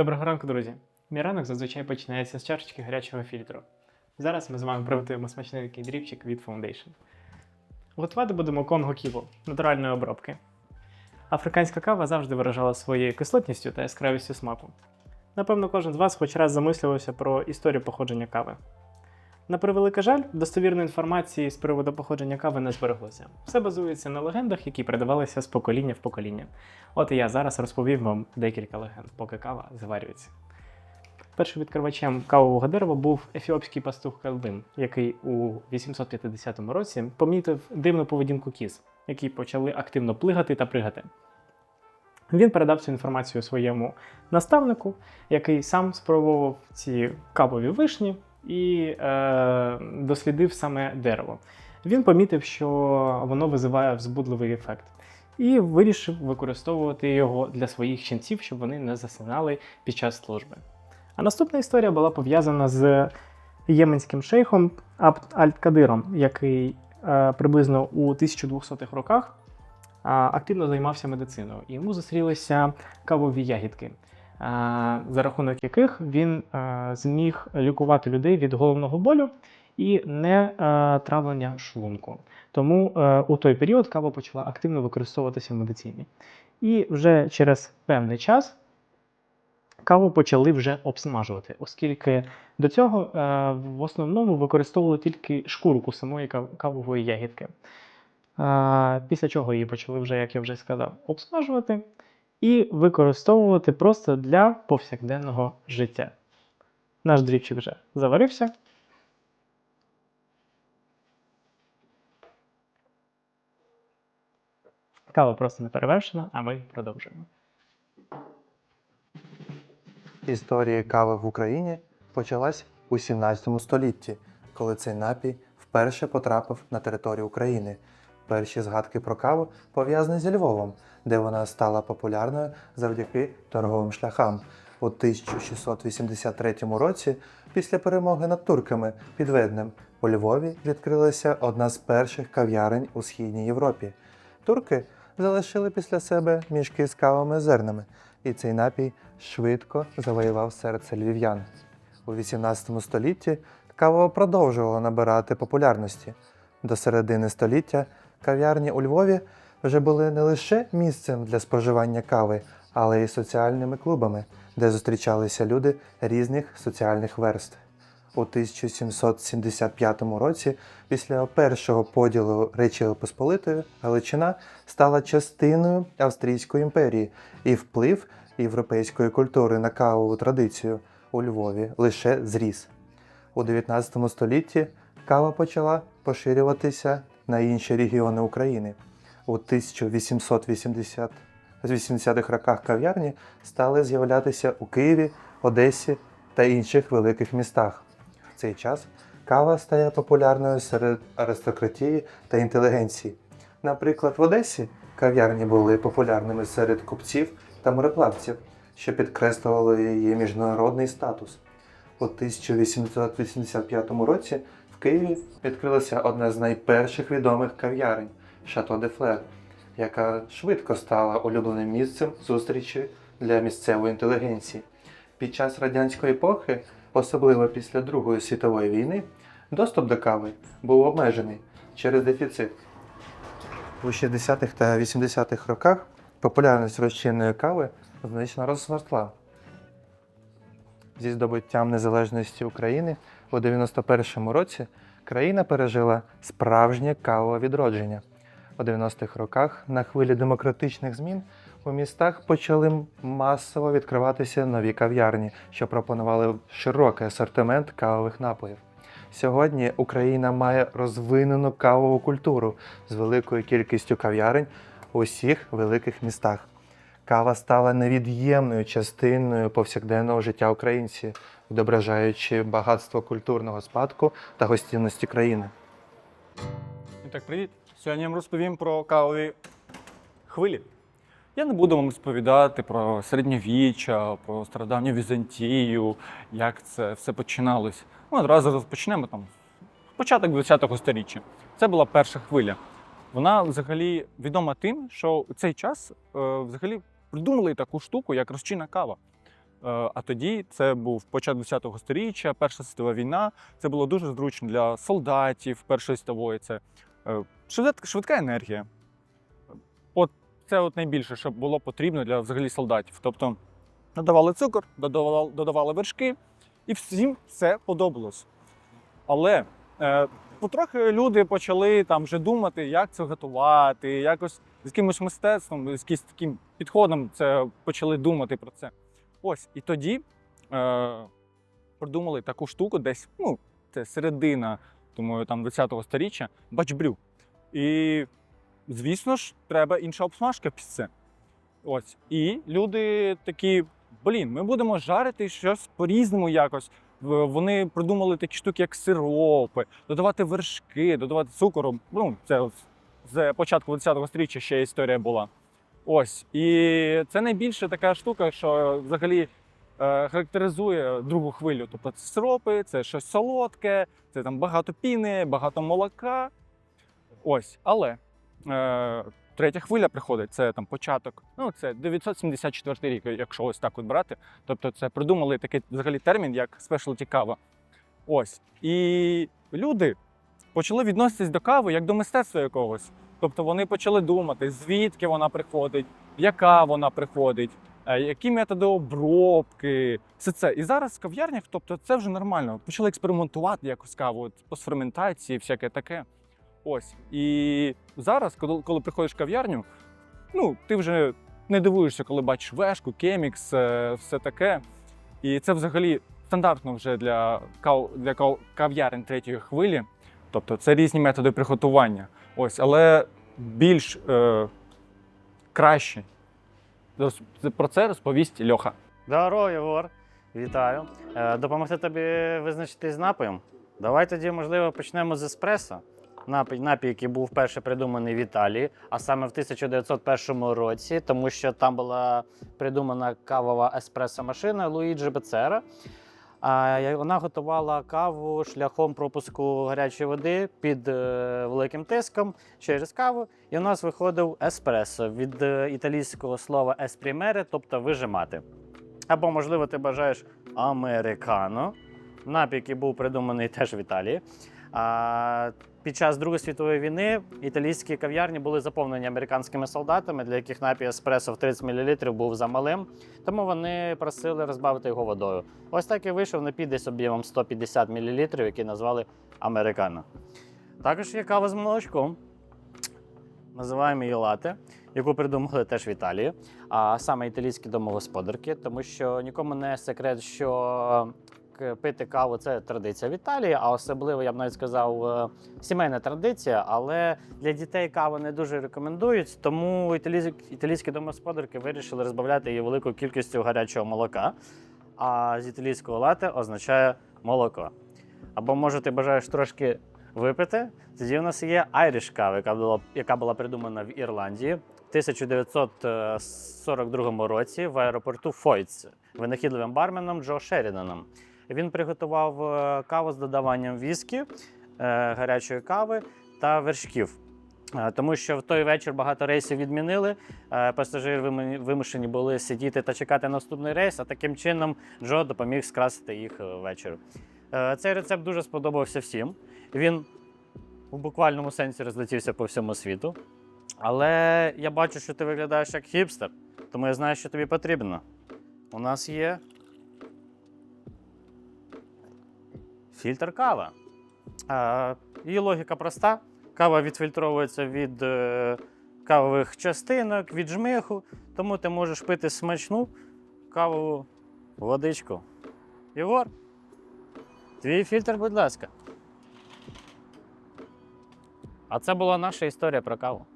Доброго ранку, друзі. Мій ранок зазвичай починається з чашечки гарячого фільтру. Зараз ми з вами приготуємо смачний дрібчик від Foundation. Готувати будемо конго ківу натуральної обробки. Африканська кава завжди виражала своєю кислотністю та яскравістю смаку. Напевно, кожен з вас хоч раз замислювався про історію походження кави. На превеликий жаль, достовірної інформації з приводу походження кави не збереглося. Все базується на легендах, які передавалися з покоління в покоління. От і я зараз розповім вам декілька легенд, поки кава заварюється. Першим відкривачем кавового дерева був ефіопський пастух Калвин, який у 850 році помітив дивну поведінку кіз, які почали активно плигати та пригати. Він передав цю інформацію своєму наставнику, який сам спробував ці кавові вишні і е, дослідив саме дерево. Він помітив, що воно визиває взбудливий ефект, і вирішив використовувати його для своїх ченців, щоб вони не засинали під час служби. А наступна історія була пов'язана з єменським шейхом Абд Аль-Кадиром, який е, приблизно у 1200-х роках активно займався медициною. І йому зустрілися кавові ягідки, за рахунок яких він зміг лікувати людей від головного болю і не травлення шлунку. Тому е, у той період кава почала активно використовуватися в медицині. І вже через певний час каву почали вже обсмажувати, оскільки до цього е, в основному використовували тільки шкурку самої кавової ягідки. Е, Після чого її почали вже, як я вже сказав, обсмажувати і використовувати просто для повсякденного життя. Наш дрібчик вже заварився. Кава просто не перевершена, а ми продовжуємо. Історія кави в Україні почалась у 17 столітті, коли цей напій вперше потрапив на територію України. Перші згадки про каву пов'язані зі Львовом, де вона стала популярною завдяки торговим шляхам. У 1683 році, після перемоги над турками під Веднем, у Львові відкрилася одна з перших кав'ярень у східній Європі. Турки залишили після себе мішки з кавовими зернами, і цей напій швидко завоював серце львів'ян. У 18 столітті кава продовжувала набирати популярності. До середини століття кав'ярні у Львові вже були не лише місцем для споживання кави, але й соціальними клубами, де зустрічалися люди різних соціальних верств. У 1775 році, після першого поділу Речі Посполитої, Галичина стала частиною Австрійської імперії, і вплив європейської культури на кавову традицію у Львові лише зріс. У 19 столітті кава почала поширюватися на інші регіони України. У 1880-х роках кав'ярні стали з'являтися у Києві, Одесі та інших великих містах. В цей час кава стає популярною серед аристократії та інтелігенції. Наприклад, в Одесі кав'ярні були популярними серед купців та мореплавців, що підкреслювало її міжнародний статус. У 1885 році Києві відкрилася одна з найперших відомих кав'ярень Шато де Флер, яка швидко стала улюбленим місцем зустрічі для місцевої інтелігенції. Під час радянської епохи, особливо після Другої світової війни, доступ до кави був обмежений через дефіцит. У 60-х та 80-х роках популярність розчинної кави значно розросла. Зі здобуттям незалежності України у 91-му році країна пережила справжнє кавове відродження. У 90-х роках на хвилі демократичних змін у містах почали масово відкриватися нові кав'ярні, що пропонували широкий асортимент кавових напоїв. Сьогодні Україна має розвинену кавову культуру з великою кількістю кав'ярень у всіх великих містах. Кава стала невід'ємною частиною повсякденного життя українців, відображаючи багатство культурного спадку та гостинності країни. Так, привіт! Сьогодні я вам розповім про кавові хвилі. Я не буду вам розповідати про середньовіччя, про стародавню Візантію, як це все починалось. Ми одразу розпочнемо там початок 20-го сторіччя. Це була перша хвиля. Вона взагалі відома тим, що у цей час е, взагалі придумали таку штуку, як розчинна кава. Е, А тоді це був початок 10-го сторіччя, Перша світова війна. Це було дуже зручно для солдатів Першої світової. Це е, швидка, енергія. От це от найбільше, що було потрібно для взагалі солдатів. Тобто додавали цукор, додавали, додавали вершки, і всім це подобалось. Але е, потрохи люди почали там вже думати, як це готувати, якось з якимось мистецтвом, з якимось таким підходом це почали думати про це. Ось, і тоді е, придумали таку штуку, десь, ну, це середина, думаю, там 20-го сторіччя, бачбрю. І, звісно ж, треба інша обсмажка під це. Ось. І люди такі: блін, ми будемо жарити щось по-різному якось. Вони придумали такі штуки, як сиропи, додавати вершки, додавати цукору. Ну, це з початку 20-го сторіччя ще історія була. Ось. І це найбільше така штука, що взагалі е, характеризує другу хвилю. Тобто це сиропи, це щось солодке, це там багато піни, багато молока. Ось. Але е, третя хвиля приходить, це там початок. Ну, це 974 рік, якщо ось так от брати. Тобто, це придумали такий взагалі термін, як спешлті кава. Ось. І люди почали відноситись до кави як до мистецтва якогось. Тобто вони почали думати, звідки вона приходить, яка вона приходить, е, які методи обробки, все це. І зараз в кав'ярнях, тобто це вже нормально. Почали експериментувати якось каву, от, постферментації, всяке таке. Ось. І зараз, коли, коли приходиш в кав'ярню, ну, ти вже не дивуєшся, коли бачиш вешку, кемікс, е, все таке. І це взагалі стандартно вже для, кав, для кав, кав'ярень третьої хвилі. Тобто це різні методи приготування. Ось, але більш е, краще. Про це розповість Льоха. Здорово, Єгор. Вітаю. Е, допомогти тобі визначитись з напоєм? Давай тоді, можливо, почнемо з еспресо. Напій, напій, який був вперше придуманий в Італії, а саме в 1901 році, тому що там була придумана кавова еспресо-машина Луїджі Бецера. А вона готувала каву шляхом пропуску гарячої води під е, великим тиском через каву, і у нас виходив еспресо від е, італійського слова еспрімере, тобто вижимати. Або, можливо, ти бажаєш американо, Напік який був придуманий теж в Італії. А, під час Другої світової війни італійські кав'ярні були заповнені американськими солдатами, для яких напій еспресо в 30 мл був замалим, тому вони просили розбавити його водою. Ось так і вийшов напій десь об'ємом 150 мл, який назвали американо. Також є кава з молочком. Називаємо її лате, яку придумали теж в Італії, а саме італійські домогосподарки, тому що нікому не секрет, що пити каву це традиція в Італії, а особливо, я б навіть сказав, е, сімейна традиція. Але для дітей каву не дуже рекомендують, тому італійські, домогосподарки вирішили розбавляти її великою кількістю гарячого молока. А з італійського лате означає молоко. Або може ти бажаєш трошки випити, тоді у нас є Irish кава, яка була, яка була придумана в Ірландії в 1942 році в аеропорту Фойц винахідливим барменом Джо Шеріданом. Він приготував е, каву з додаванням віскі, е, гарячої кави та вершків. Е, Тому що в той вечір багато рейсів відмінили. Пасажири вимушені були сидіти та чекати наступний рейс, а таким чином Джо допоміг скрасити їх вечір. Цей рецепт дуже сподобався всім. Він в буквальному сенсі розлетівся по всьому світу. Але я бачу, що ти виглядаєш як хіпстер, тому я знаю, що тобі потрібно. У нас є фільтр кава. Її логіка проста. Кава відфільтровується від е, кавових частинок, від жмиху, тому ти можеш пити смачну кавову водичку. Єгор, твій фільтр, будь ласка. А це була наша історія про каву.